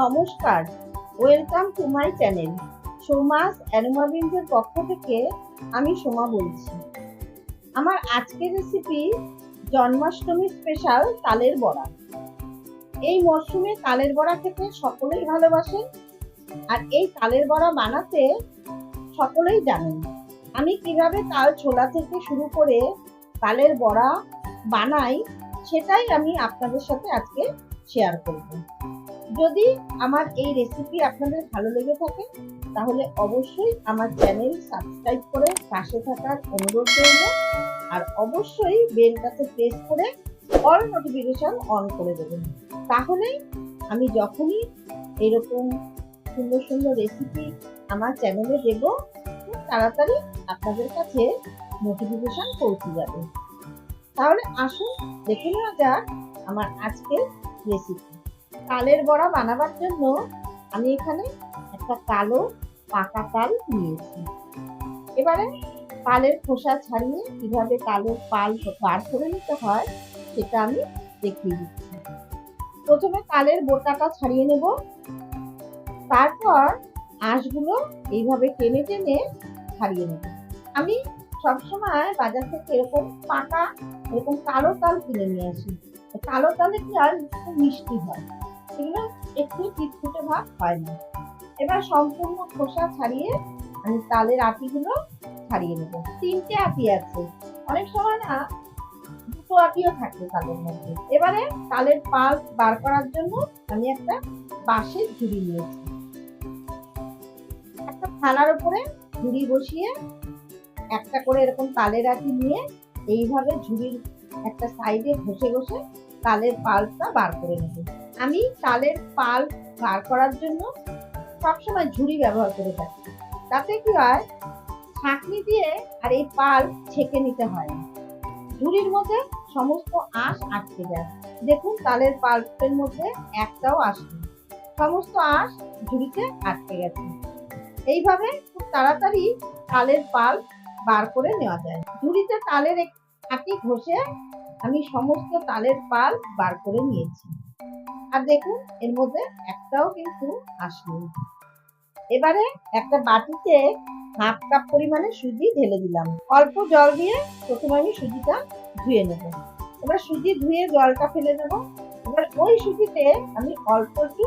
নমস্কার। Welcome to my channel সোমাস অ্যারোমাবিন্সের পক্ষ থেকে আমি সোমা বলছি। আমার আজকের রেসিপি জন্মাষ্টমী স্পেশাল তালের বড়া। এই মরশুমে তালের বড়া খেতে সকলেই ভালোবাসেন আর এই তালের বড়া বানাতে সকলেই জানেন আমি কীভাবে তাল ছোলা থেকে শুরু করে তালের বড়া বানাই সেটাই আমি আপনাদের সাথে আজকে শেয়ার করব। যদি আমার এই রেসিপি আপনাদের ভালো লেগে থাকে, তাহলে অবশ্যই আমার চ্যানেল সাবস্ক্রাইব করে পাশে থাকার অনুরোধ রইল। আর অবশ্যই বেলটাতে প্রেস করে অল নোটিফিকেশন অন করে দেবেন। তাহলে আমি যখনই এরকম সুন্দর সুন্দর রেসিপি আমার চ্যানেলে দেব তাড়াতাড়ি আপনাদের কাছে নোটিফিকেশন পৌঁছে যাবে। তাহলে আসুন দেখে নেওয়া যাক আমার আজকের রেসিপি তালের বড়া বানাবার জন্য আমি এখানে একটা কালো পাকা তাল নিয়েছি। এবারে তালের খোসা ছাড়িয়ে কীভাবে কালো পাল বার করে নিতে হয় সেটা আমি দেখিয়ে দিচ্ছি। প্রথমে তালের বোটাটা ছাড়িয়ে নেব। তারপর আঁশগুলো এইভাবে টেনে টেনে ছাড়িয়ে নেব। আমি সবসময় বাজার থেকে এরকম পাকা, এরকম কালো তাল কিনে নিয়ে আসি। কালো তালে কি আর মিষ্টি হয়। এগুলো একটু চিটকুটে ভাব হয় না। এবার সম্পূর্ণ খোসা ছাড়িয়ে আমি তালের আটিগুলো ছাড়িয়ে নেব। তিনটে আটি আছে। অনেক সময় না, দুটো আটিও থাকে তালের মধ্যে। এবারে তালের পাল বার করার জন্য আমি একটা বাঁশের ঝুড়ি নিয়েছি। একটা থালার উপরে ঝুড়ি বসিয়ে একটা করে এরকম তালের আটি নিয়ে এইভাবে ঝুড়ির একটা সাইডে ঘষে ঘষে তালের পাল্পটা বার করে নেব। আমি তালের পাল বার করার জন্য সবসময় ঝুড়ি ব্যবহার করে থাকি। তাতে কি হয়? ছাঁকনি দিয়ে আর এই পাল ছেঁকে নিতে হয় না। ঝুড়ির মধ্যে সমস্ত আঁশ আটকে যায়। দেখুন, তালের পাল্পের মধ্যে একটাও নেই। সমস্ত আঁশ ঝুড়িতে আটকে গেছে। এইভাবে খুব তাড়াতাড়ি তালের পাল্প বার করে নেওয়া যায়। ঝুড়িতে তালের আটি ঘষে আমি সমস্ত তালের পাল বার করে নিয়েছি। আর দেখুন, এর মধ্যে একটাও কিন্তু আসেনি এবারে একটা বাটিতে হাফ কাপ পরিমাণে সুজি ঢেলে দিলাম। অল্প জল দিয়ে প্রথমে আমি সুজিটা ধুয়ে নেব। এবার সুজি ধুয়ে জলটা ফেলে দেব। এবার ওই সুজিতে আমি অল্প একটু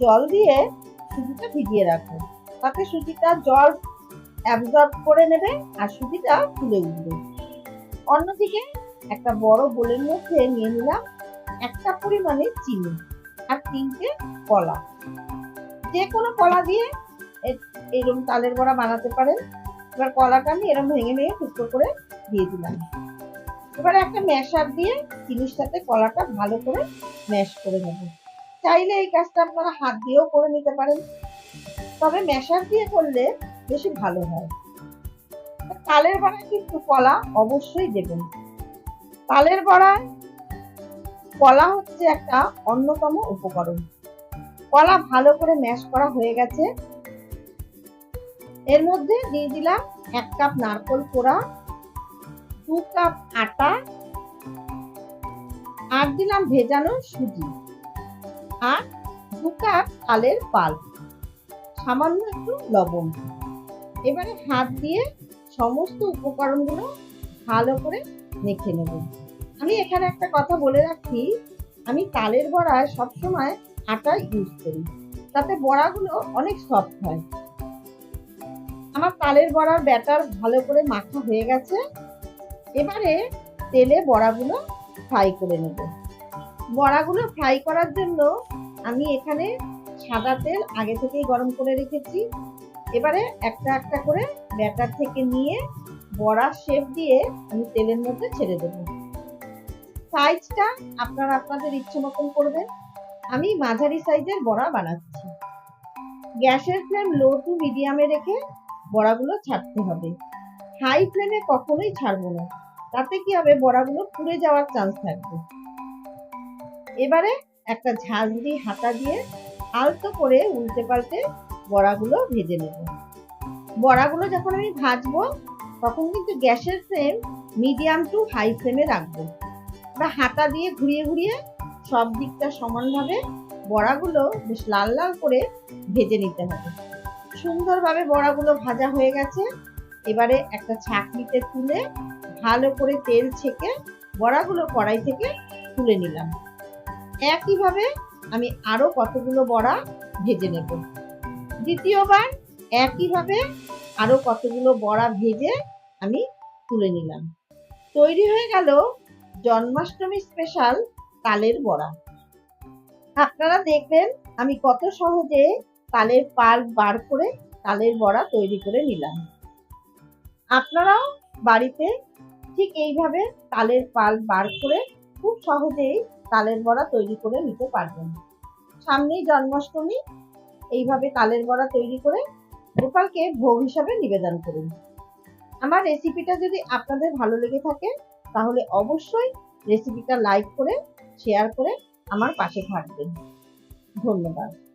জল দিয়ে সুজিটা ভিজিয়ে রাখব। তাতে সুজিটা জল অ্যাবজর্ব করে নেবে আর সুজিটা ফুলে উঠবে। অন্যদিকে একটা বড় বোলের মধ্যে নিয়ে নিলাম একটা পরিমাণে চিনি আর তিনটে কলা। যে কোনো কলা দিয়ে এ- এরকম তালের বড়া বানাতে পারেন। এবার কলাটা আমি এরকম ভেঙে ভেঙে টুকরো করে দিয়ে দিলাম। এবারে একটা ম্যাশার দিয়ে চিনির সাথে কলাটা ভালো করে ম্যাশ করে নেব। চাইলে এই কাজটা আপনারা হাত দিয়েও করে নিতে পারেন। তবে ম্যাশার দিয়ে করলে বেশি ভালো হয়। তালের বড়ায় কিন্তু কলা অবশ্যই দেবেন। তালের বড়ায় কলা হচ্ছে একটা অন্যতম উপকরণ। কলা ভালো করে ম্যাশ করা হয়ে গেছে। এর মধ্যে দিয়ে দিলাম এক কাপ নারকোল কোড়া, দু কাপ আটা, আর দিলাম ভেজানো সুজি, আর দু কাপ তালের পাল, সামান্য একটু লবণ। এবারে হাত দিয়ে সমস্ত উপকরণগুলো ভালো করে মেখে নেব। আমি এখানে একটা কথা বলে রাখি, আমি তালের বড়ায় সবসময় আটা ইউজ করি। তাতে বড়াগুলো অনেক সফট হয়। আমার তালের বড়ার ব্যাটার ভালো করে মাখা হয়ে গেছে। এবারে তেলে বড়াগুলো ফ্রাই করে নেব। বড়াগুলো ফ্রাই করার জন্য আমি এখানে সাদা তেল আগে থেকেই গরম করে রেখেছি। এবারে একটা একটা করে ব্যাটার থেকে নিয়ে বড়ার শেপ দিয়ে আমি তেলের মধ্যে ছেড়ে দেব। সাইজটা আপনারা আপনাদের ইচ্ছে মতন করবেন। আমি মাঝারি সাইজের বড়া বানাচ্ছি। গ্যাসের ফ্লেম লো টু মিডিয়ামে রেখে বড়াগুলো ছাড়তে হবে। হাই ফ্লেমে কখনোই ছাড়বো না। তাতে কি হবে? বড়াগুলো পুড়ে যাওয়ার চান্স থাকবে। এবারে একটা ঝাঁঝরি হাতা দিয়ে আলতো করে উল্টে পাল্টে বড়াগুলো ভেজে নেব। বড়াগুলো যখন আমি ভাজবো, তখন কিন্তু গ্যাসের ফ্লেম মিডিয়াম টু হাই ফ্লেমে রাখব। বা হাতা দিয়ে ঘুরিয়ে ঘুরিয়ে সব দিকটা সমানভাবে বড়াগুলো বেশ লাল লাল করে ভেজে নিতে হবে। সুন্দরভাবে বড়াগুলো ভাজা হয়ে গেছে। এবারে একটা ছাঁকনিতে তুলে ভালো করে তেল ছেঁকে বড়াগুলো কড়াই থেকে তুলে নিলাম। একইভাবে আমি আরও কতগুলো বড়া ভেজে নেব। দ্বিতীয়বার একইভাবে আরও কতগুলো বড়া ভেজে আমি তুলে নিলাম। তৈরি হয়ে গেল জন্মাষ্টমী স্পেশাল তালের বড়া। আপনারা দেখবেন, আমি কত সহজে তালের পাল্প বার করে তালের বড়া তৈরি করে নিলাম। আপনারাও বাড়িতে ঠিক এইভাবে তালের পাল্প বার করে খুব সহজেই তালের বড়া তৈরি করে নিতে পারবেন। সামনেই জন্মাষ্টমী, এইভাবে তালের বড়া তৈরি করে গোপালকে ভোগ হিসাবে নিবেদন করুন। আমার রেসিপিটা যদি আপনাদের ভালো লেগে থাকে তাহলে অবশ্যই রেসিপিটা লাইক করে শেয়ার করে আমার পাশে থাকবেন। ধন্যবাদ।